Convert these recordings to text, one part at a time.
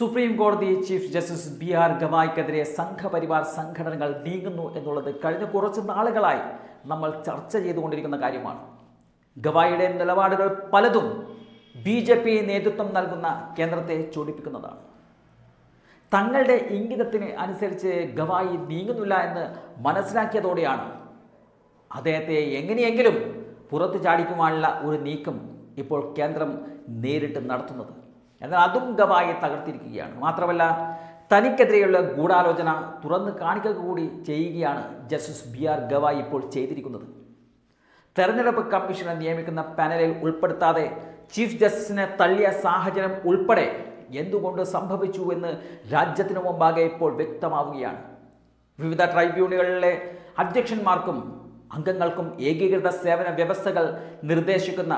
Supreme കോടതി chief justice B R ഗവായ്ക്കെതിരെ സംഘപരിവാർ സംഘടനകൾ നീങ്ങുന്നു എന്നുള്ളത് കഴിഞ്ഞ കുറച്ച് നാളുകളായി നമ്മൾ ചർച്ച ചെയ്തുകൊണ്ടിരിക്കുന്ന കാര്യമാണ്. ഗവായിയുടെ നിലപാടുകൾ പലതും ബി ജെ പി നേതൃത്വം നൽകുന്ന കേന്ദ്രത്തെ ചൂടിപ്പിക്കുന്നതാണ്. തങ്ങളുടെ ഇംഗിതത്തിന് അനുസരിച്ച് ഗവായി നീങ്ങുന്നില്ല എന്ന് മനസ്സിലാക്കിയതോടെയാണ് അദ്ദേഹത്തെ എങ്ങനെയെങ്കിലും പുറത്തു ചാടിക്കുവാനുള്ള ഒരു നീക്കം ഇപ്പോൾ കേന്ദ്രം നേരിട്ട് നടത്തുന്നത്. എന്നാൽ അതും ഗവായി തകർത്തിരിക്കുകയാണ്. മാത്രമല്ല തനിക്കെതിരെയുള്ള ഗൂഢാലോചന തുറന്ന് കാണിക്കുക കൂടി ചെയ്യുകയാണ് ജസ്റ്റിസ് ബി ആർ ഗവായി ഇപ്പോൾ ചെയ്തിരിക്കുന്നത്. തെരഞ്ഞെടുപ്പ് കമ്മീഷനെ നിയമിക്കുന്ന പാനലിൽ ഉൾപ്പെടുത്താതെ ചീഫ് ജസ്റ്റിസിനെ തള്ളിയ സാഹചര്യം ഉൾപ്പെടെ എന്തുകൊണ്ട് സംഭവിച്ചു എന്ന് രാജ്യത്തിനു മുമ്പാകെ ഇപ്പോൾ വ്യക്തമാവുകയാണ്. വിവിധ ട്രൈബ്യൂണലുകളിലെ അധ്യക്ഷന്മാർക്കും അംഗങ്ങൾക്കും ഏകീകൃത സേവന വ്യവസ്ഥകൾ നിർദ്ദേശിക്കുന്ന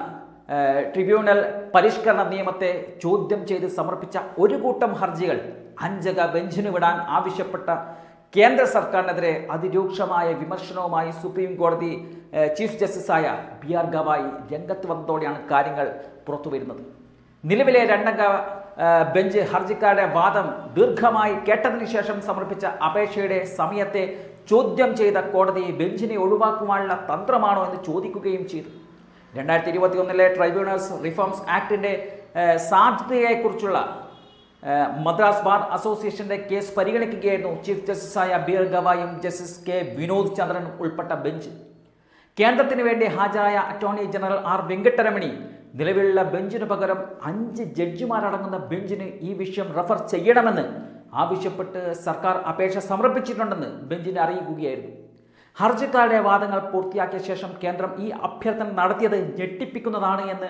ട്രിബ്യൂണൽ പരിഷ്കരണ നിയമത്തെ ചോദ്യം ചെയ്ത് സമർപ്പിച്ച ഒരു കൂട്ടം ഹർജികൾ അഞ്ചക ബെഞ്ചിന് വിടാൻ ആവശ്യപ്പെട്ട കേന്ദ്ര സർക്കാരിനെതിരെ അതിരൂക്ഷമായ വിമർശനവുമായി സുപ്രീം കോടതി ചീഫ് ജസ്റ്റിസായ ബി ആർ ഗവായി രംഗത്ത് വന്നതോടെയാണ് കാര്യങ്ങൾ പുറത്തുവരുന്നത്. നിലവിലെ രണ്ടംഗ ബെഞ്ച് ഹർജിക്കാരുടെ വാദം ദീർഘമായി കേട്ടതിനു ശേഷം സമർപ്പിച്ച അപേക്ഷയുടെ സമയത്തെ ചോദ്യം ചെയ്ത കോടതി ബെഞ്ചിനെ ഒഴിവാക്കുവാനുള്ള തന്ത്രമാണോ എന്ന് ചോദിക്കുകയും ചെയ്തു. രണ്ടായിരത്തി ഇരുപത്തി ഒന്നിലെ ട്രൈബ്യൂണൽസ് റിഫോംസ് ആക്ടിന്റെ സാധ്യതയെക്കുറിച്ചുള്ള മദ്രാസ് ബാർ അസോസിയേഷന്റെ കേസ് പരിഗണിക്കുകയായിരുന്നു ചീഫ് ജസ്റ്റിസായ ബീർ ഗവായും ജസ്റ്റിസ് കെ വിനോദ് ചന്ദ്രൻ ഉൾപ്പെട്ട ബെഞ്ച്. കേന്ദ്രത്തിന് വേണ്ടി ഹാജരായ അറ്റോർണി ജനറൽ ആർ വെങ്കട്ടരമണി നിലവിലുള്ള ബെഞ്ചിന് പകരം അഞ്ച് ജഡ്ജിമാരടങ്ങുന്ന ബെഞ്ചിന് ഈ വിഷയം റഫർ ചെയ്യണമെന്ന് ആവശ്യപ്പെട്ട് സർക്കാർ അപേക്ഷ സമർപ്പിച്ചിട്ടുണ്ടെന്ന് ബെഞ്ചിനെ അറിയിക്കുകയായിരുന്നു. ഹർജിക്കാരുടെ വാദങ്ങൾ പൂർത്തിയാക്കിയ ശേഷം കേന്ദ്രം ഈ അഭ്യർത്ഥന നടത്തിയത് ഞെട്ടിപ്പിക്കുന്നതാണ് എന്ന്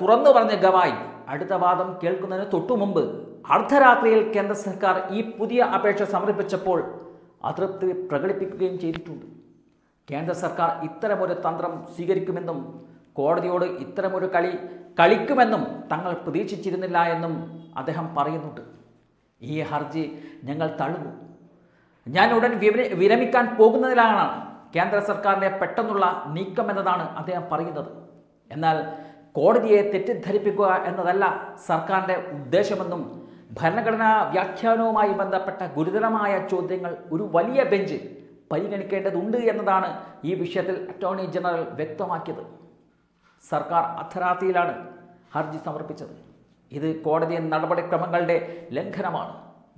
തുറന്നു പറഞ്ഞ ഗവായി അടുത്ത വാദം കേൾക്കുന്നതിന് തൊട്ടു മുമ്പ് അർദ്ധരാത്രിയിൽ കേന്ദ്ര സർക്കാർ ഈ പുതിയ അപേക്ഷ സമർപ്പിച്ചപ്പോൾ അതൃപ്തി പ്രകടിപ്പിക്കുകയും ചെയ്തിട്ടുണ്ട്. കേന്ദ്ര സർക്കാർ ഇത്തരമൊരു തന്ത്രം സ്വീകരിക്കുമെന്നും കോടതിയോട് ഇത്തരമൊരു കളി കളിക്കുമെന്നും തങ്ങൾ പ്രതീക്ഷിച്ചിരുന്നില്ല എന്നും അദ്ദേഹം പറയുന്നുണ്ട്. ഈ ഹർജി ഞങ്ങൾ തള്ളുന്നു. ഞാൻ ഉടൻ വിരമിക്കാൻ പോകുന്നതിലാണ് കേന്ദ്ര സർക്കാരിന്റെ പെട്ടെന്നുള്ള നീക്കം എന്നതാണ് അദ്ദേഹം പറയുന്നത്. എന്നാൽ കോടതിയെ തെറ്റിദ്ധരിപ്പിക്കുക എന്നതല്ല സർക്കാരിന്റെ ഉദ്ദേശമെന്നും ഭരണഘടനാ വ്യാഖ്യാനവുമായി ബന്ധപ്പെട്ട ഗുരുതരമായ ചോദ്യങ്ങൾ ഒരു വലിയ ബെഞ്ച് പരിഗണിക്കേണ്ടതുണ്ട് എന്നതാണ് ഈ വിഷയത്തിൽ അറ്റോർണി ജനറൽ വ്യക്തമാക്കിയത്. സർക്കാർ അർദ്ധരാത്രിയിലാണ് ഹർജി സമർപ്പിച്ചത്. ഇത് കോടതി നടപടിക്രമങ്ങളുടെ ലംഘനമാണ്.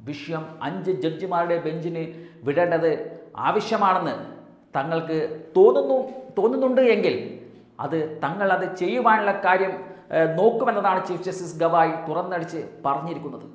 വിഷയം അഞ്ച് ജഡ്ജിമാരുടെ ബെഞ്ചിന് വിടേണ്ടത് ആവശ്യമാണെന്ന് തങ്ങൾക്ക് തോന്നുന്നു തോന്നുന്നുണ്ട് എങ്കിൽ അത് തങ്ങൾ അത് ചെയ്യുവാനുള്ള കാര്യം നോക്കുമെന്നതാണ് ചീഫ് ജസ്റ്റിസ് ഗവായി തുറന്നടിച്ച് പറഞ്ഞിരിക്കുന്നത്.